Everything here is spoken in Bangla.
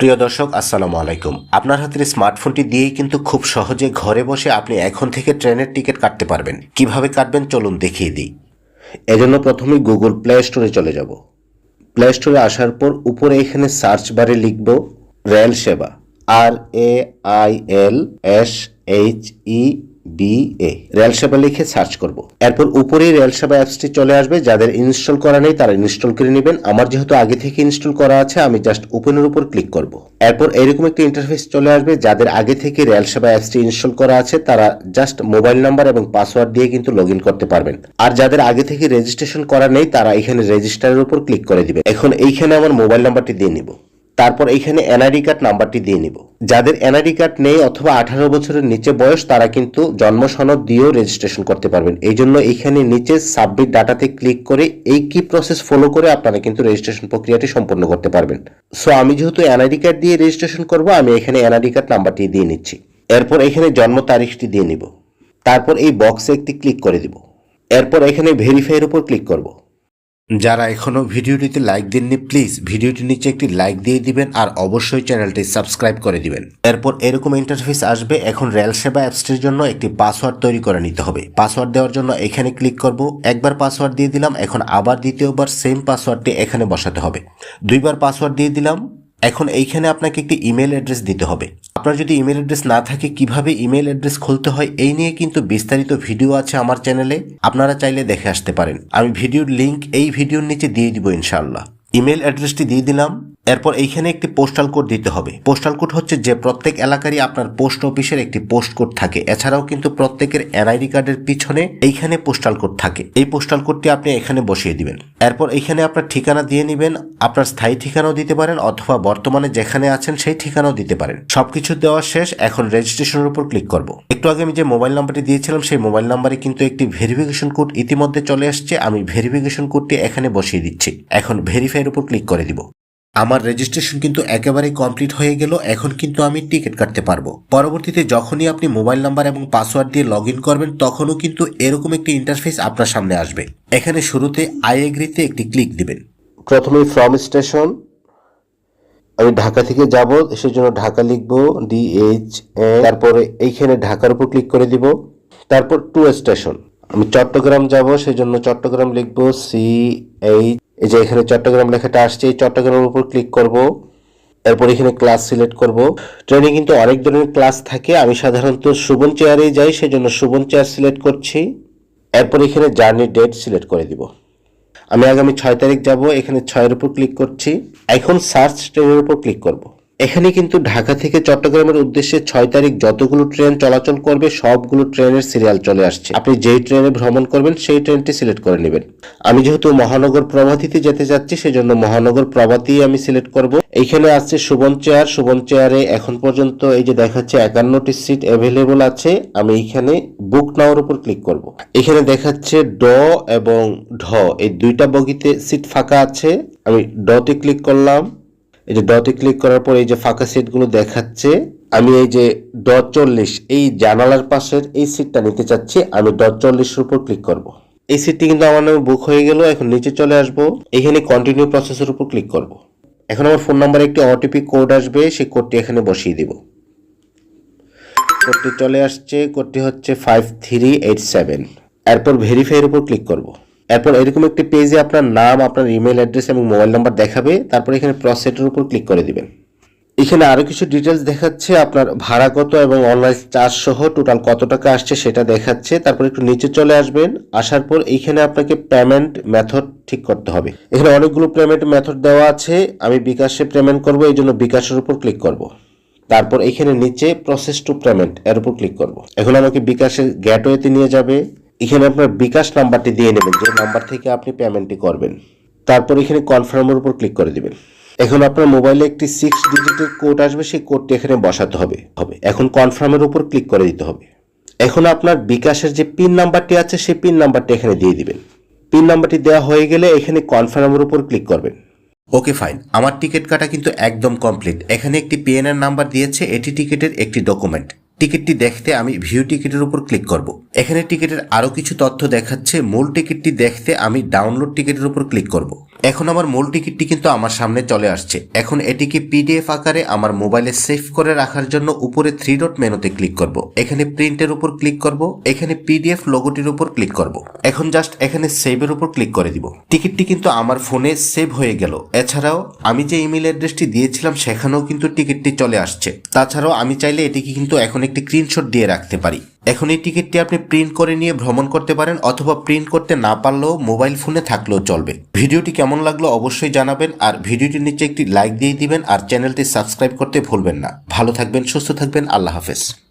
প্রিয় দর্শক, আসসালামু আলাইকুম। আপনার হাতের স্মার্টফোনটি দিয়েই কিন্তু খুব সহজে ঘরে বসে আপনি এখন থেকে ট্রেনের টিকিট কাটতে পারবেন। কীভাবে কাটবেন চলুন দেখিয়ে দিই। এজন্য প্রথমে গুগল প্লে স্টোরে চলে যাব। প্লে স্টোরে আসার পর উপরে এখানে সার্চ বারে লিখব rail Seva. R A I L S H E B A. Rail Seva লিখে সার্চ করব। এরপর উপরেই রেল সেবা অ্যাপসটি চলে আসবে, যাদের ইনস্টল করা নেই তারা ইনস্টল করে নেবেন। আমার যেহেতু আগে থেকে ইনস্টল করা আছে, আমি জাস্ট ওপেনের উপর ক্লিক করব। এরপর এরকম একটা ইন্টারফেস চলে আসবে, যাদের আগে থেকে রেল সেবা অ্যাপসটি ইনস্টল করা আছে, তারা জাস্ট মোবাইল নাম্বার এবং পাসওয়ার্ড দিয়ে কিন্তু লগ করতে পারবেন। আর যাদের আগে থেকে রেজিস্ট্রেশন করা নেই, তারা এখানে রেজিস্টারের উপর ক্লিক করে দিবেন। এখন এইখানে আমার মোবাইল নাম্বারটি দিয়ে নিব। তারপর এইখানে এনআইডি কার্ড নাম্বারটি দিয়ে নিব। যাদের এনআইডি কার্ড নেই অথবা আঠারো বছরের নিচে বয়স, তারা কিন্তু জন্ম সনদ দিয়েও রেজিস্ট্রেশন করতে পারবেন। এই জন্য এখানে নিচে সাবমিট ডাটাতে ক্লিক করে এই কি প্রসেস ফলো করে আপনারা কিন্তু রেজিস্ট্রেশন প্রক্রিয়াটি সম্পন্ন করতে পারবেন। সো আমি যেহেতু এনআইডি কার্ড দিয়ে রেজিস্ট্রেশন করব, আমি এখানে এনআইডি কার্ড নাম্বারটি দিয়ে নিচ্ছি। এরপর এখানে জন্ম তারিখটি দিয়ে নিব। তারপর এই বক্সে একটি ক্লিক করে দিব। এরপর এখানে ভেরিফাইয়ের উপর ক্লিক করব। যারা এখনও ভিডিওটিতে লাইক দেননি প্লিজ ভিডিওটি নিচে একটি লাইক দিয়ে দিবেন আর অবশ্যই চ্যানেলটি সাবস্ক্রাইব করে দিবেন। এরপর এরকম ইন্টারফেস আসবে, এখন রেল সেবা অ্যাপসটির জন্য একটি পাসওয়ার্ড তৈরি করে নিতে হবে। পাসওয়ার্ড দেওয়ার জন্য এখানে ক্লিক করব, একবার পাসওয়ার্ড দিয়ে দিলাম, এখন আবার দ্বিতীয়বার সেম পাসওয়ার্ডটি এখানে বসাতে হবে। দুইবার পাসওয়ার্ড দিয়ে দিলাম এখন এইখানে আপনাকে একটি ইমেল অ্যাড্রেস দিতে হবে। আপনার যদি ইমেল অ্যাড্রেস না থাকে, কীভাবে ইমেল অ্যাড্রেস খুলতে হয়, এই নিয়ে কিন্তু বিস্তারিত ভিডিও আছে আমার চ্যানেলে। আপনারা চাইলে দেখে আসতে পারেন। আমি ভিডিওর লিঙ্ক এই ভিডিওর নিচে দিয়ে দিব ইনশাল্লাহ ইমেল অ্যাড্রেসটি দিয়ে দিলাম। এরপর এইখানে একটি পোস্টাল কোড দিতে হবে। পোস্টাল কোড হচ্ছে যে প্রত্যেক এলাকারই আপনার পোস্ট অফিসের একটি পোস্ট কোড থাকে। এছাড়াও কিন্তু প্রত্যেকের এনআইডি কার্ডের পিছনে এইখানে পোস্টাল কোড থাকে। এই পোস্টাল কোডটি আপনি এখানে বসিয়ে দিবেন। এরপর এইখানে আপনার ঠিকানা দিয়ে নেবেন। আপনার স্থায়ী ঠিকানাও দিতে পারেন অথবা বর্তমানে যেখানে আছেন সেই ঠিকানাও দিতে পারেন। সবকিছু দেওয়া শেষ। এখন রেজিস্ট্রেশনের উপর ক্লিক করব। একটু আগে আমি যে মোবাইল নাম্বারটি দিয়েছিলাম, সেই মোবাইল নাম্বারে কিন্তু একটি ভেরিফিকেশন কোড ইতিমধ্যে চলে আসছে। আমি ভেরিফিকেশন কোডটি এখানে বসিয়ে দিচ্ছি। এখন ভেরিফাইয়ের উপর ক্লিক করে দিব। আমার রেজিস্ট্রেশন কিন্তু একেবারেই কমপ্লিট হয়ে গেল, এখন কিন্তু আমি টিকিট কাটতে পারব। পরবর্তীতে যখনই আপনি মোবাইল নাম্বার এবং পাসওয়ার্ড দিয়ে লগ করবেন, তখনও কিন্তু এরকম একটি ইন্টারফেস আপনার সামনে আসবে। এখানে শুরুতে আই এগ্রিতে একটি ক্লিক দিবেন। প্রথমে ফ্রম স্টেশন আমি ঢাকা থেকে যাব সেজন্য ঢাকা লিখব ডিএইচ তারপরে এইখানে ঢাকার উপর ক্লিক করে দিব। তারপর টু স্টেশন আমি চট্টগ্রাম যাব, সেজন্য চট্টগ্রাম লিখব সি এইচ এই যে এখানে চট্টগ্রাম লেখাটা আসছে, এই চট্টগ্রামের উপর ক্লিক করব। এরপর এখানে ক্লাস সিলেক্ট করব। ট্রেনে কিন্তু অনেক ধরনের ক্লাস থাকে। আমি সাধারণত সুবন চেয়ারেই যাই সেই জন্য সুবন চেয়ার সিলেক্ট করছি। এরপর এখানে জার্নি ডেট সিলেক্ট করে দিব। আমি আগামী ছয় তারিখ যাব। এখানে ছয়ের উপর ক্লিক করছি। এখন সার্চ ট্রেনের উপর ক্লিক করব। এখানে কিন্তু ঢাকা থেকে চট্টগ্রামের উদ্দেশ্যে ছয় তারিখ যতগুলো ট্রেন চলাচল করবে, সবগুলো ট্রেনের সিরিয়াল চলে আসছে। আপনি যেই ট্রেনে ভ্রমণ করবেন, সেই ট্রেনটি সিলেক্ট করে নেবেন। আমি যেহেতু মহানগর প্রভাতীতে যেতে যাচ্ছি, সেজন্য মহানগর প্রভাতী আমি সিলেক্ট করব। এইখানে আছে সুবন চেয়ার। সুবন চেয়ারে এখন পর্যন্ত এই যে দেখাচ্ছে, একান্নটি সিট অ্যাভেলেবল আছে। আমি এইখানে বুক নাওয়ার উপর ক্লিক করব। এখানে দেখাচ্ছে ড এবং ঢ। এই দুইটা বগিতে সিট ফাঁকা আছে। আমি ডতে ক্লিক করলাম। এই যে ডটে ক্লিক করার পর এই যে ফাঁকা সিটগুলো দেখাচ্ছে, আমি এই যে ডট চল্লিশ, এই জানালার পাশের এই সিটটা নিতে চাচ্ছি, আমি ডট চল্লিশের উপর ক্লিক করব। এই সিটটি কিন্তু আমার নামে বুক হয়ে গেল, এখন নিচে চলে আসব। এখানে কন্টিনিউ প্রসেসের উপর ক্লিক করব। এখন আমার ফোন নাম্বারে একটি ওটিপি কোড আসবে, সেই কোডটি এখানে বসিয়ে দিব। কোডটি চলে আসছে কোডটি হচ্ছে ফাইভ থ্রি এইট সেভেন এরপর ভেরিফাইয়ের উপর ক্লিক করব। এরপর এরকম একটি পেজে আপনার নাম, আপনার ইমেল অ্যাড্রেস এবং মোবাইল নাম্বার দেখাবে। তারপর এখানে প্রসেটের উপর ক্লিক করে দিবেন। এখানে আরও কিছু ডিটেলস দেখাচ্ছে। আপনার ভাড়া কত এবং অনলাইন চার্জ সহ টোটাল কত টাকা আসছে সেটা দেখাচ্ছে। তারপর একটু নিচে চলে আসবেন। আসার পর এইখানে আপনাকে পেমেন্ট মেথড ঠিক করতে হবে। এখানে অনেকগুলো পেমেন্ট মেথড দেওয়া আছে। আমি বিকাশে পেমেন্ট করব এই জন্য বিকাশের উপর ক্লিক করব। তারপর এখানে নিচে প্রসেস টু পেমেন্ট এর উপর ক্লিক করব। এখন আমাকে বিকাশের গেটওয়েতে নিয়ে যাবে। এখানে আপনার বিকাশ নাম্বারটি দিয়ে নেবেন, যে নাম্বার থেকে আপনি পেমেন্টটি করবেন। তারপর এখানে কনফার্মের উপর ক্লিক করে দিবেন। এখন আপনার মোবাইলে একটি সিক্স ডিজিটের কোড আসবে, সেই কোডটি এখানে বসাতে হবে। হবে। এখন কনফার্মের উপর ক্লিক করে দিতে হবে। এখন আপনার বিকাশের যে পিন নাম্বারটি আছে, সেই পিন নাম্বারটি এখানে দিয়ে দিবেন। পিন নাম্বারটি দেওয়া হয়ে গেলে এখানে কনফার্মের উপর ক্লিক করবেন। ওকে ফাইন আমার টিকিট কাটা কিন্তু একদম কমপ্লিট এখানে একটি পিএনআর নাম্বার দিয়েছে, এটি টিকিটের একটি ডকুমেন্ট টিকিটটি দেখতে আমি ভিউ টিকিটের উপর ক্লিক করব। এখানে টিকিটের আরও কিছু তথ্য দেখাচ্ছে। মূল টিকিটটি দেখতে আমি ডাউনলোড টিকিটের উপর ক্লিক করব। এখন আমার মূল টিকিটটি কিন্তু আমার সামনে চলে আসছে। এখন এটিকে পিডিএফ আকারে আমার মোবাইলে সেভ করে রাখার জন্য উপরে থ্রি ডট মেনুতে ক্লিক করব। এখানে প্রিন্টের উপর ক্লিক করব। এখানে পিডিএফ লোগোটির উপর ক্লিক করব। এখন জাস্ট এখানে সেভের উপর ক্লিক করে দিব। টিকিটটি কিন্তু আমার ফোনে সেভ হয়ে গেল। এছাড়াও আমি যে ইমেল অ্যাড্রেসটি দিয়েছিলাম সেখানেও কিন্তু টিকিটটি চলে আসছে। তাছাড়াও আমি চাইলে এটিকে কিন্তু এখন একটি স্ক্রিনশট দিয়ে রাখতে পারি। এখন এই টিকিটটি আপনি প্রিন্ট করে নিয়ে ভ্রমণ করতে পারেন অথবা প্রিন্ট করতে না পারলেও মোবাইল ফোনে থাকলেও চলবে। ভিডিওটি কেমন লাগল অবশ্যই জানাবেন আর ভিডিওটির নিচে একটি লাইক দিয়ে দিবেন আর চ্যানেলটি সাবস্ক্রাইব করতে ভুলবেন না। ভালো থাকবেন, সুস্থ থাকবেন, আল্লাহ হাফেজ।